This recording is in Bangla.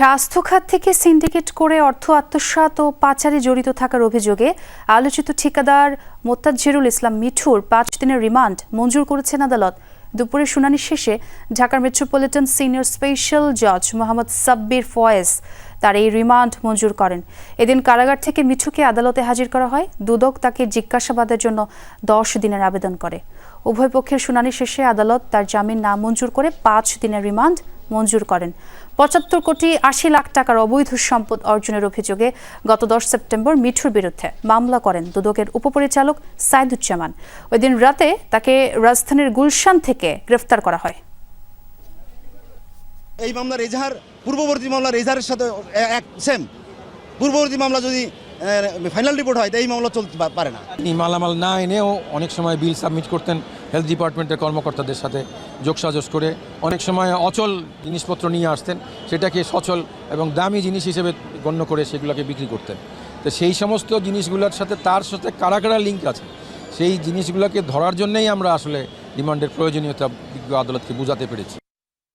স্বাস্থ্য খাত থেকে সিন্ডিকেট করে অর্থ আত্মসাৎ ও পাচারে জড়িত থাকার অভিযোগে আলোচিত ঠিকাদার মোত্তাজিরুল ইসলাম মিঠুর পাঁচ দিনের রিমান্ড মঞ্জুর করেছেন আদালত। দুপুরে শুনানি শেষে ঢাকার মেট্রোপলিটন সিনিয়র স্পেশাল জজ মোহাম্মদ সাব্বির ফয়েজ তার এই রিমান্ড মঞ্জুর করেন। এদিন কারাগার থেকে মিঠুকে আদালতে হাজির করা হয়। দুদক তাকে জিজ্ঞাসাবাদের জন্য দশ দিনের আবেদন করে। উভয় পক্ষের শুনানি শেষে আদালত তার জামিন না মঞ্জুর করে পাঁচ দিনের রিমান্ড মঞ্জুর করেন। পঁচাত্তর কোটি আশি লাখ টাকার অবৈধ সম্পদ অর্জনের অভিযোগে গত দশ সেপ্টেম্বর মিঠুর বিরুদ্ধে মামলা করেন দুদকের উপপরিচালক সাইদুজ্জামান। ওই দিন রাতে তাকে রাজধানীর গুলশান থেকে গ্রেফতার করা হয়। এই মামলার এজাহার, পূর্ববর্তী মামলার এজাহারের সাথে এক সেম পূর্ববর্তী মামলা যদি ফাইনাল রিপোর্ট হয় এই মামলা চলতে পারে না। তিনি মালামাল না এনেও অনেক সময় বিল সাবমিট করতেন হেলথ ডিপার্টমেন্টের কর্মকর্তাদের সাথে যোগসাজশ করে। অনেক সময় অচল জিনিসপত্র নিয়ে আসতেন, সেটাকে সচল এবং দামি জিনিস হিসেবে গণ্য করে সেগুলোকে বিক্রি করতেন। তো সেই সমস্ত জিনিসগুলোর সাথে তার সাথে কারা কারা লিঙ্ক আছে, সেই জিনিসগুলোকে ধরার জন্যই আমরা আসলে রিমান্ডের প্রয়োজনীয়তা বিজ্ঞ আদালতকে বোঝাতে পেরেছি।